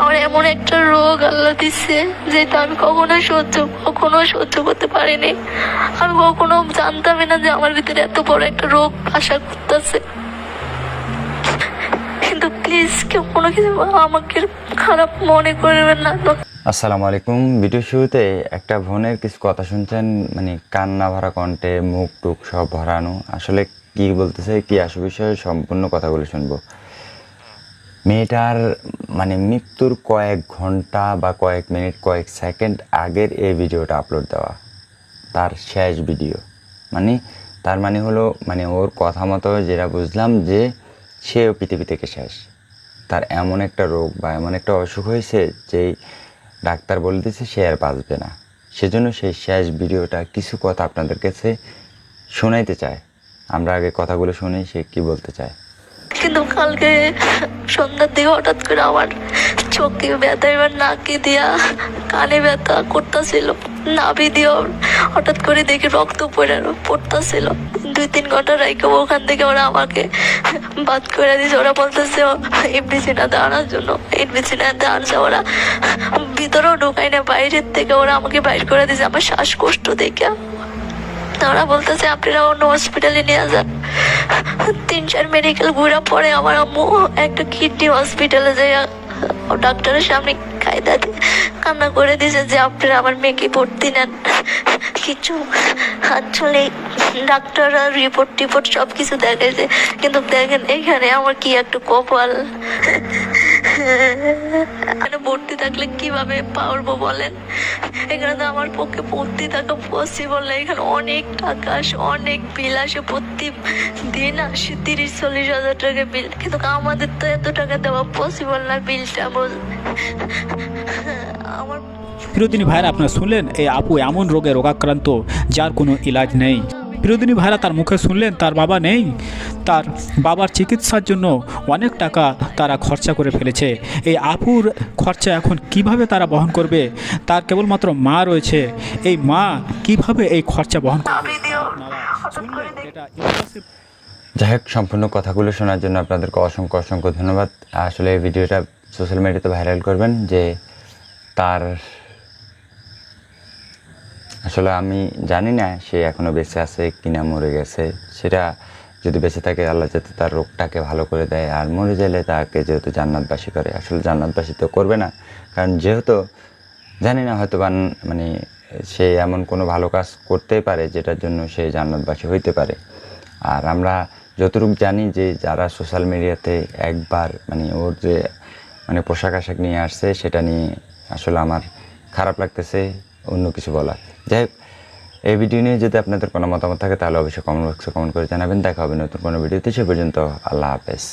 আমার এমন একটা রোগ আল্লাহ দিচ্ছে যেটা আমি কখনো সহ্য কখনো সহ্য করতে পারিনি। আমি কখনো জানতামই না যে আমার ভিতরে এত বড় একটা রোগ আশা করতেছে। কিন্তু প্লিজ কেউ কোনো কিছু আমাকে খারাপ মনে করবেন না। আসসালামু আলাইকুম। ভিডিও শুরুতে একটা বোনের কিছু কথা শুনছেন মানে কান্না ভরা কণ্ঠে, মুখ টুক সব ভরানো। আসলে কি বলতেছে, কি আসল বিষয়ে সম্পূর্ণ কথাগুলো শুনব। মেয়েটার মানে মৃত্যুর কয়েক ঘণ্টা বা কয়েক মিনিট, কয়েক সেকেন্ড আগের এই ভিডিওটা আপলোড দেওয়া। তার শেষ ভিডিও। মানে তার মানে হলো মানে ওর কথা মতো যেটা বুঝলাম যে সেও পৃথিবী থেকে শেষ। তার এমন একটা রোগ বা এমন একটা অসুখ হয়েছে যে ডাক্তার বলে দিয়েছে সে আর বাঁচবে না। সেজন্য সেই শেষ ভিডিওটা কিছু কথা আপনাদের কাছে শোনাইতে চায়। আমরা আগে কথাগুলো শুনি, সে কি বলতে চায়। কিন্তু কালকে সন্ধ্যার দিকে হঠাৎ করে আমার চোখে ব্যথা, এবার নাকে দিয়া কানে ব্যথা করতেছিল, নাভি দিয়েও হঠাৎ করে দেখি রক্ত পড়ে, পড়তেছিল। দুই তিন ঘণ্টা রাইকে ওখান থেকে ওরা আমাকে বাদ করে দিয়েছে। ওরা বলতেছে এমবিসিটা দাঁড়ানোর জন্য এমবিসিটা দাঁড়াচ্ছে ওরা ভিতরেও ঢোকাই না, বাইরের থেকে ওরা আমাকে বাইর করে দিয়েছে। আমার শ্বাসকষ্ট দেখে। ওরা বলতেছে, আপনারা অন্য হসপিটালে নিয়ে যান। তিন চার মেডিকেল ঘুরে পরে আমার আম্মু একটা কিডনি হসপিটালে যাই ডাক্তারের সামনে কায়দা কান্না করে দিয়েছে যে, আপনারা আমার মেয়েকে ভর্তি নেন। কিছু আসলে ডাক্তাররা রিপোর্ট টিপোর্ট সব কিছু দেখাইছে। কিন্তু দেখেন এখানে আমার কি একটু কপাল। এখানে ভর্তি থাকলে কীভাবে পারব বলেন? এখানে তো আমার পক্ষে ভর্তি থাকা পসিবল না। এখানে অনেক টাকা আসে, অনেক বিল আসে। প্রতি দিন আসে তিরিশ, চল্লিশ হাজার টাকা বিল কিন্তু আমাদের তো এত টাকা দেওয়া পসিবল না বিলটা বল আমার প্রিয়দিনী ভাইরা, আপনারা শুনলেন? এই আপু এমন রোগে রোগাক্রান্ত, যার কোনো ইলাজ নেই। প্রিয়দিনী ভাইরা তার মুখে শুনলেন তার বাবা নেই। তার বাবার চিকিৎসার জন্য অনেক টাকা তারা খরচা করে ফেলেছে। এই আপুর খরচা এখন কীভাবে তারা বহন করবে? তার কেবলমাত্র মা রয়েছে। এই মা কীভাবে এই খরচা বহন করবে? যাই হোক সম্পূর্ণ কথাগুলো শোনার জন্য আপনাদেরকে অসংখ্য অসংখ্য ধন্যবাদ। আসলে এই ভিডিওটা সোশ্যাল মিডিয়াতে ভাইরাল করবেন যে তার আসলে আমি জানি না সে এখনও বেঁচে আছে কিনা মরে গেছে। সেটা যদি বেঁচে থাকে, আল্লাহ যাতে তার রোগটাকে ভালো করে দেয়। আর মরে গেলে তাকে যেহেতু জান্নাতবাসী করে, আসলে জান্নাতবাসী তো করবে না। কারণ যেহেতু জানি না হয়তো মানে সে এমন কোনো ভালো কাজ করতেই পারে যেটার জন্য সে জান্নাতবাসী হইতে পারে। আর আমরা যতটুকু জানি যে যারা সোশ্যাল মিডিয়াতে একবার মানে ওর যে মানে পোশাক আশাক নিয়ে আসছে, সেটা নিয়ে আসলে আমার খারাপ লাগতেছে, অন্য কিছু বলার। যাই এই ভিডিও নিয়ে যদি আপনাদের কোনো মতামত থাকে, তাহলে অবশ্যই কমেন্ট বক্সে কমেন্ট করে জানাবেন। দেখা হবে নতুন কোনো ভিডিওতে সে পর্যন্ত আল্লাহ হাফেজ।